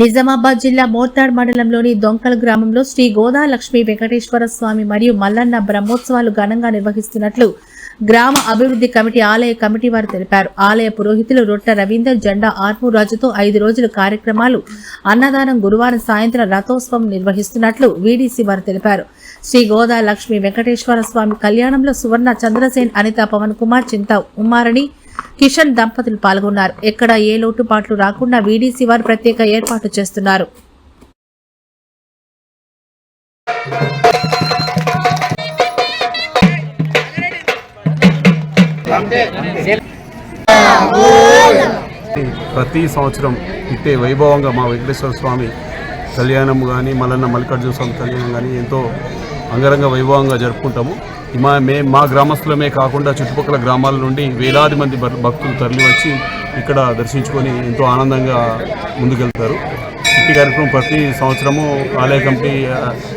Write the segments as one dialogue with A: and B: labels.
A: నిజామాబాద్ జిల్లా మోర్తాడ్ మండలంలోని దొంకల్ గ్రామంలో శ్రీ గోదా లక్ష్మీ వెంకటేశ్వర స్వామి మరియు మల్లన్న బ్రహ్మోత్సవాలు ఘనంగా నిర్వహిస్తున్నట్లు గ్రామ అభివృద్ధి కమిటీ ఆలయ కమిటీ వారు తెలిపారు. ఆలయ పురోహితులు రొట్ట రవీందర్ జెండా ఆర్మూరాజుతో ఐదు రోజుల కార్యక్రమాలు అన్నదానం గురువారం సాయంత్రం రథోత్సవం నిర్వహిస్తున్నట్లు వీడీసీ వారు తెలిపారు. శ్రీ గోదా లక్ష్మి వెంకటేశ్వర స్వామి కళ్యాణంలో సువర్ణ చంద్రసేన్ అనిత పవన్ కుమార్ చింత ఉమ్మారని కిషన్ దంపతులు పాల్గొన్నారు. ఎక్కడ ఏ లోటుపాట్లు రాకుండా వీడీసీ వారు ప్రత్యేక ఏర్పాటు చేస్తున్నారు.
B: ప్రతి సంవత్సరం ఇట్టే వైభవంగా మా వెంకటేశ్వర స్వామి కళ్యాణం కానీ మల్లన్న మల్లికార్జున స్వామి కళ్యాణం కానీ ఎంతో అంగరంగ వైభవంగా జరుపుకుంటాము. మా మే మా గ్రామస్తులమే కాకుండా చుట్టుపక్కల గ్రామాల నుండి వేలాది మంది భక్- భక్తులు తరలి వచ్చి ఇక్కడ దర్శించుకొని ఎంతో ఆనందంగా ముందుకెళ్తారు. ఇట్టి కార్యక్రమం ప్రతి సంవత్సరము ఆలయ కమిటీ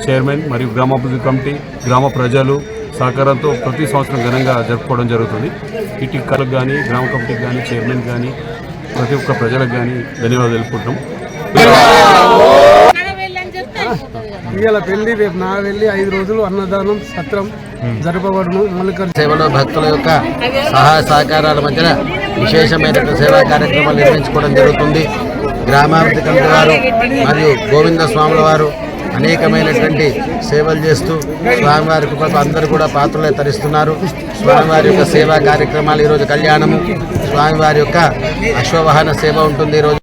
B: చైర్మన్ మరియు గ్రామాభివృద్ధి కమిటీ గ్రామ ప్రజలు సహకారంతో ప్రతి సంవత్సరం ఘనంగా జరుపుకోవడం జరుగుతుంది. ఇటు కళకు కానీ గ్రామ కమిటీకి కానీ చైర్మన్ కానీ ప్రతి ఒక్క ప్రజలకు కానీ ధన్యవాదాలు తెలుపుకుంటాం
C: ఇవాళ పెళ్ళి రేపు నా వెళ్ళి ఐదు రోజులు అన్నదానం సత్రం. జరపబడును మల్లికార్జున
D: సేవలో భక్తుల యొక్క సహాయ సహకారాల మధ్యన విశేషమైనటువంటి సేవా కార్యక్రమాలు నిర్వహించుకోవడం జరుగుతుంది. గ్రామాభివృద్ధి కమిటీ వారు మరియు గోవింద స్వాముల వారు అనేకమైనటువంటి సేవలు చేస్తూ స్వామివారి కృపకు అందరూ కూడా పాత్రలే తరిస్తున్నారు స్వామివారి యొక్క సేవా కార్యక్రమాలు ఈరోజు కళ్యాణము. స్వామివారి యొక్క అశ్వవాహన సేవ ఉంటుంది ఈరోజు.